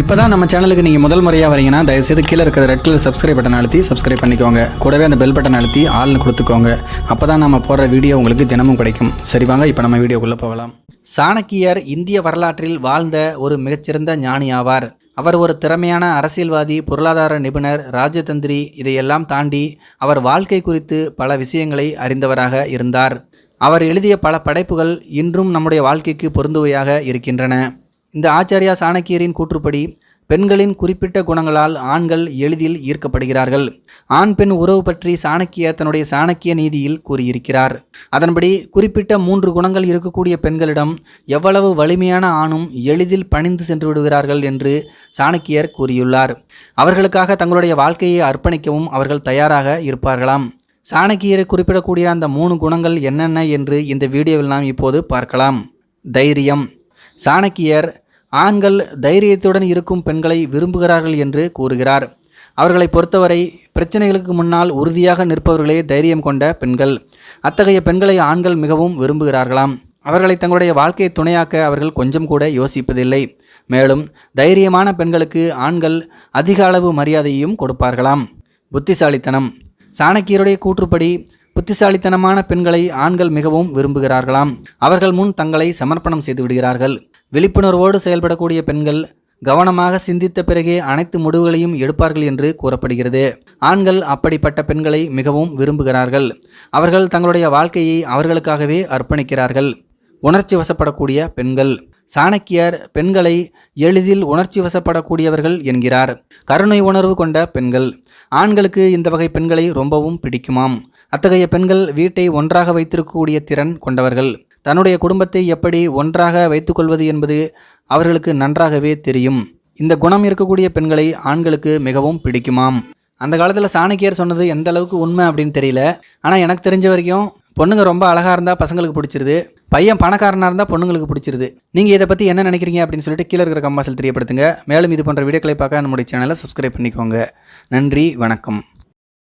இப்போ தான் நம்ம சேனலுக்கு நீங்கள் முதல் முறையாக வரீங்கன்னா தயவுசெய்து கீழே இருக்கிற ரெட் கலர் சப்ஸ்கிரைப் பட்டன் அழுத்தி சப்ஸ்கிரைப் பண்ணிக்கோங்க. கூடவே அந்த பெல் பட்டன் அழுத்தி ஆள்னு கொடுத்துக்கோங்க. அப்போ தான் நம்ம போடுற வீடியோ உங்களுக்கு தினமும் கிடைக்கும். சரி வாங்க இப்போ நம்ம வீடியோக்குள்ளே போகலாம். சாணக்கியர் இந்திய வரலாற்றில் வாழ்ந்த ஒரு மிகச்சிறந்த ஞானி ஆவார். அவர் ஒரு திறமையான அரசியல்வாதி பொருளாதார நிபுணர் ராஜதந்திரி இதையெல்லாம் தாண்டி அவர் வாழ்க்கை குறித்து பல விஷயங்களை அறிந்தவராக இருந்தார். அவர் எழுதிய பல படைப்புகள் இன்றும் நம்முடைய வாழ்க்கைக்கு பொருந்துவையாக இருக்கின்றன. இந்த ஆச்சாரியா சாணக்கியரின் கூற்றுப்படி பெண்களின் குறிப்பிட்ட குணங்களால் ஆண்கள் எளிதில் ஈர்க்கப்படுகிறார்கள். ஆண் பெண் உறவு பற்றி சாணக்கியர் தன்னுடைய சாணக்கிய நீதியில் கூறியிருக்கிறார். அதன்படி குறிப்பிட்ட மூன்று குணங்கள் இருக்கக்கூடிய பெண்களிடம் எவ்வளவு வலிமையான ஆணும் எளிதில் பணிந்து சென்று விடுகிறார்கள் என்று சாணக்கியர் கூறியுள்ளார். அவர்களுக்காக தங்களுடைய வாழ்க்கையை அர்ப்பணிக்கவும் அவர்கள் தயாராக இருப்பார்களாம். சாணக்கியரை குறிப்பிடக்கூடிய அந்த மூணு குணங்கள் என்னென்ன என்று இந்த வீடியோவில் நாம் இப்போது பார்க்கலாம். தைரியம். சாணக்கியர் ஆண்கள் தைரியத்துடன் இருக்கும் பெண்களை விரும்புகிறார்கள் என்று கூறுகிறார். அவர்களை பொறுத்தவரை பிரச்சனைகளுக்கு முன்னால் உறுதியாக நிற்பவர்களே தைரியம் கொண்ட பெண்கள். அத்தகைய பெண்களை ஆண்கள் மிகவும் விரும்புகிறார்களாம். அவர்களை தங்களுடைய வாழ்க்கையை துணையாக்க அவர்கள் கொஞ்சம் கூட யோசிப்பதில்லை. மேலும் தைரியமான பெண்களுக்கு ஆண்கள் அதிக அளவு மரியாதையையும் கொடுப்பார்களாம். புத்திசாலித்தனம். சாணக்கியருடைய கூற்றுப்படி புத்திசாலித்தனமான பெண்களை ஆண்கள் மிகவும் விரும்புகிறார்களாம். அவர்கள் முன் தங்களை சமர்ப்பணம் செய்து விடுகிறார்கள். விழிப்புணர்வோடு செயல்படக்கூடிய பெண்கள் கவனமாக சிந்தித்த பிறகே அனைத்து முடிவுகளையும் எடுப்பார்கள் என்று கூறப்படுகிறது. ஆண்கள் அப்படிப்பட்ட பெண்களை மிகவும் விரும்புகிறார்கள். அவர்கள் தங்களுடைய வாழ்க்கையை அவர்களுக்காகவே அர்ப்பணிக்கிறார்கள். உணர்ச்சி வசப்படக்கூடிய பெண்கள். சாணக்கியர் பெண்களை எளிதில் உணர்ச்சி வசப்படக்கூடியவர்கள் என்கிறார். கருணை உணர்வு கொண்ட பெண்கள். ஆண்களுக்கு இந்த வகை பெண்களை ரொம்பவும் பிடிக்குமாம். அத்தகைய பெண்கள் வீட்டை ஒன்றாக வைத்திருக்கக்கூடிய திறன் கொண்டவர்கள். தன்னுடைய குடும்பத்தை எப்படி ஒன்றாக வைத்துக்கொள்வது என்பது அவர்களுக்கு நன்றாகவே தெரியும். இந்த குணம் இருக்கக்கூடிய பெண்களை ஆண்களுக்கு மிகவும் பிடிக்குமாம். அந்த காலத்தில் சாணக்கியர் சொன்னது எந்த அளவுக்கு உண்மை அப்படின்னு தெரியல. ஆனால் எனக்கு தெரிஞ்ச வரைக்கும் பொண்ணுங்க ரொம்ப அழகாக இருந்தால் பசங்களுக்கு பிடிச்சிருது. பையன் பணக்காரனாக இருந்தால் பொண்ணுங்களுக்கு பிடிச்சிருது. நீங்கள் இதை பற்றி என்ன நினைக்கிறீங்க அப்படின்னு சொல்லிட்டு கீழே இருக்கிற கம்பாசல் தெரியப்படுத்துங்க. மேலும் இது போன்ற வீடியோக்களை பார்க்க நம்முடைய சேனலை சப்ஸ்கிரைப் பண்ணிக்கோங்க. நன்றி வணக்கம்.